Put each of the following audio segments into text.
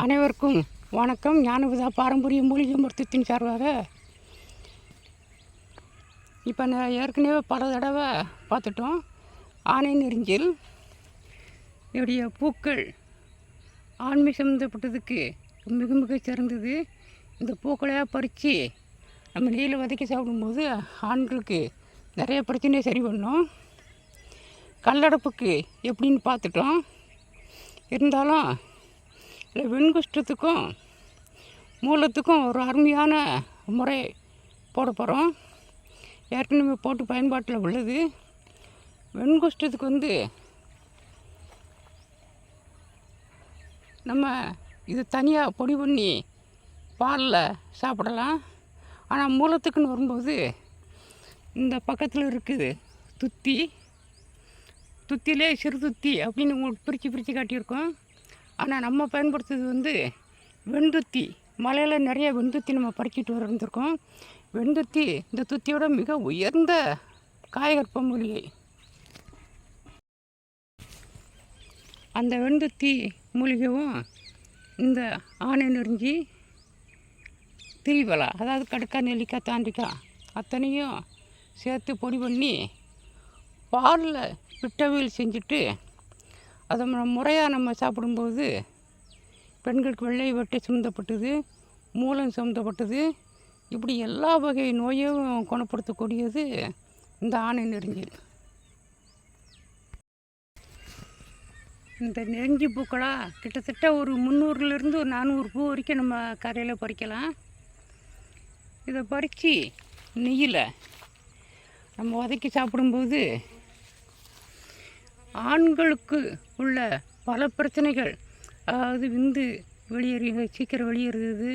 அனைவருக்கும் வணக்கம். ஞானவிதா பாரம்பரிய மூலிகை மருத்துவத்தின் சார்பாக இப்போ நான் ஏற்கனவே பல தடவை பார்த்துட்டோம். ஆணை நெறிஞ்சில் என்னுடைய பூக்கள் ஆண்மை சம்மந்தப்பட்டதுக்கு மிக மிக சிறந்தது. இந்த பூக்களையாக பறித்து நம்ம நெய்யில் வதக்கி சாப்பிடும்போது ஆண்களுக்கு நிறைய பிரச்சனையை சரி பண்ணோம். கல்லடப்புக்கு எப்படின்னு பார்த்துட்டோம். இருந்தாலும் இந்த வெண்குஷ்டத்துக்கும் மூலத்துக்கும் ஒரு அருமையான முறை போட போகிறோம் ஏற்கனவே போட்டு பயன்பாட்டில் உள்ளது. வெண்குஷ்டத்துக்கு வந்து நம்ம இது தனியாக பொடி பண்ணி பாலில் சாப்பிடலாம். ஆனால் மூலத்துக்குன்னு வரும்போது இந்த பக்கத்தில் இருக்குது துத்தி. துத்திலே சிறு துத்தி அப்படின்னு உங்களுக்கு பிரித்து பிரித்து காட்டியிருக்கோம். ஆனால் நம்ம பயன்படுத்துறது வந்து வெண்துத்தி. மலையில் நிறைய வெண்துத்தி நம்ம பறிக்கிட்டு வந்திருக்கோம். வெண்துத்தி இந்த துத்தியோட மிக உயர்ந்த காயகற்ப மூலிகை அந்த வெண்துத்தி மூலிகையும் இந்த ஆணை நெருங்கி திரிவலா அதாவது கடுக்கா நெல்லிக்காய் தாண்டிக்காய் அத்தனையும் சேர்த்து பொடி பண்ணி பாலில் பிட்டவியல் செஞ்சுட்டு அதை முறையாக நம்ம சாப்பிடும்போது பெண்களுக்கு வெள்ளை வெட்டை சுமந்தப்பட்டது மூலம் சுமந்தப்பட்டது இப்படி எல்லா வகை நோயும் குணப்படுத்தக்கூடியது இந்த ஆணை நெருஞ்சி இந்த நெருஞ்சி பூக்களாக கிட்டத்தட்ட ஒரு முந்நூறுலேருந்து ஒரு நானூறு பூ வரைக்கும் நம்ம கரையில் பறிக்கலாம். இதை பறித்து நெய்யில் நம்ம வதக்கி சாப்பிடும்போது ஆண்களுக்கு உள்ள பல பிரச்சனைகள். அதாவது விந்து வெளியேறி சீக்கிரம் வெளியேறுது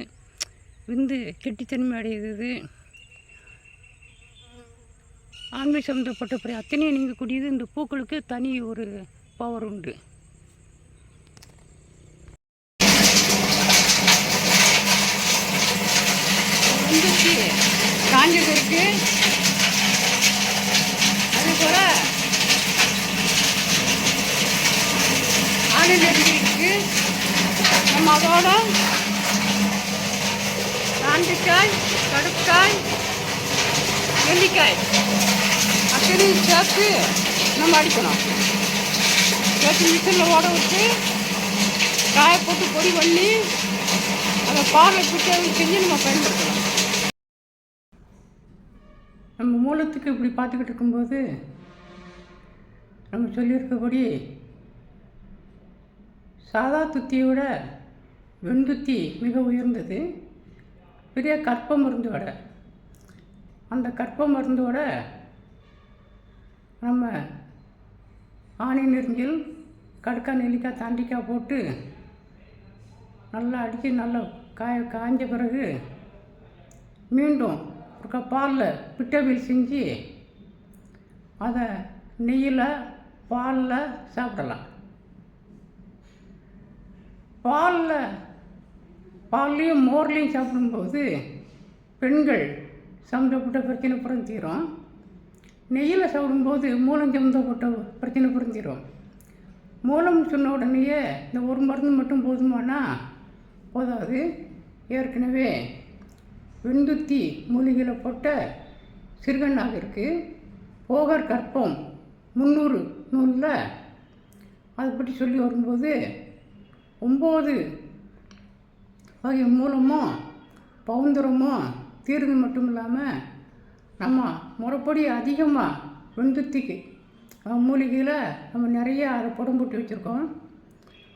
விந்து கெட்டித்தன்மை அடையுது ஆண்மை சம்மந்தப்பட்ட பிற அத்தனையும் நீங்கக்கூடியது இந்த பூக்களுக்கு தனி ஒரு பவர் உண்டு. காஞ்சது இருக்கு அது போல ஆணில் இருக்கு நம்ம அதோட காண்டிக்காய் கடுக்காய் நெல்லிக்காய் அத்தனை சேர்த்து நம்ம அடிக்கணும். சேர்த்து மிஷினில் ஓட விட்டு காய போட்டு பொடி பண்ணி அதை பார்வை பிடிச்சி செஞ்சு நம்ம பயன்படுத்தலாம். நம்ம மூலத்துக்கு இப்படி பார்த்துக்கிட்டு இருக்கும்போது நம்ம சொல்லியிருக்கபடி சாதா துத்தியோட வெண்துத்தி மிக உயர்ந்தது. பெரிய கற்ப மருந்தோட. அந்த கற்ப மருந்தோட நம்ம ஆணி நெருஞ்சில் கடுக்கா நெல்லிக்காய் தாண்டிக்காய் போட்டு நல்லா அடித்து நல்லா காய காய்ஞ்ச பிறகு மீண்டும் ஒரு பாலில் பிட்டவில் செஞ்சு அதை நெய்யில் பாலில் சாப்பிடலாம். பாலில் பால்லையும் மோர்லேயும் சாப்பிடும்போது பெண்கள் சம்மந்தப்பட்ட பிரச்சனை புரிஞ்சிடும் நெய்யில் சாப்பிடும்போது மூலம் சம்மந்தப்பட்ட பிரச்சனை புரிஞ்சிடும் மூலம் சொன்ன உடனேயே இந்த ஒரு மருந்து மட்டும் போதுமானா போதாது. ஏற்கனவே வெண்துத்தி மூலிகையில் போட்ட சிறுகண்ணாக இருக்குது போகர் கற்பம் முந்நூறு நூலில் அதை பற்றி சொல்லி வரும்போது ஒம்பது வகை மூலமும் பவுந்தரமும் தீர்ந்து மட்டும் இல்லாமல் நம்ம முறைப்படி அதிகமாக வெந்துத்திக்கு மூலிகையில் நம்ம நிறைய அதை புடம் போட்டு வச்சுருக்கோம்.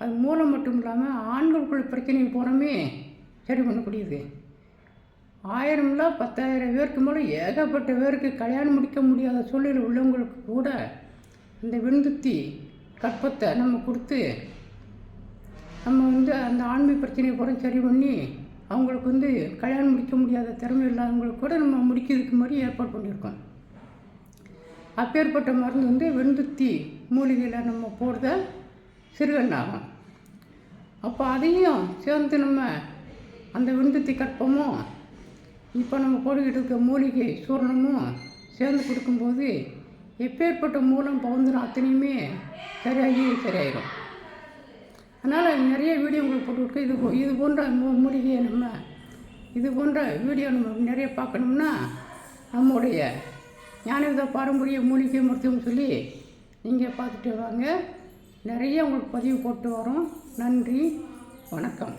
அது மூலம் மட்டும் இல்லாமல் ஆண்களுக்குள்ள பிரச்சனை பூராமே சரி பண்ணக்கூடியது. ஆயிரம்ல பத்தாயிரம் பேருக்கு மேலே ஏகப்பட்ட பேருக்கு கல்யாணம் முடிக்க முடியாத சூழ்நிலை உள்ளவங்களுக்கு கூட இந்த விந்துத்தி கற்பத்தை நம்ம கொடுத்து நம்ம வந்து அந்த ஆண்மை பிரச்சனையை பூரா சரி பண்ணி அவங்களுக்கு வந்து கல்யாணம் முடிக்க முடியாத திறமை இல்லாதவங்களுக்கு கூட நம்ம முடிக்கிறதுக்கு மாதிரி ஏற்பாடு பண்ணியிருக்கோம். அப்பேற்பட்ட மருந்து வந்து வெந்துத்தி மூலிகையில் நம்ம போடுறத சிறுகண்ணாகும் அப்போ அதையும் சேர்ந்து நம்ம அந்த வெண்துத்தி கற்பமும் இப்போ நம்ம போட்டுக்கிட்டு இருக்க மூலிகை சூரணமும் சேர்ந்து கொடுக்கும்போது எப்பேற்பட்ட மூலம் பவுந்துடும் அத்தனையுமே சரியாகி சரியாயிடும் அதனால் நிறைய வீடியோ உங்களுக்கு போட்டுருக்கு இது இது போன்ற மூலிகையை நம்ம இது போன்ற வீடியோ நம்ம நிறைய பார்க்கணும்னா நம்முடைய ஞானவித பாரம்பரிய மூலிகை மருத்துவம் சொல்லி நீங்கள் பார்த்துட்டு வாங்க. நிறைய உங்களுக்கு பதிவு போட்டு வரோம். நன்றி. வணக்கம்.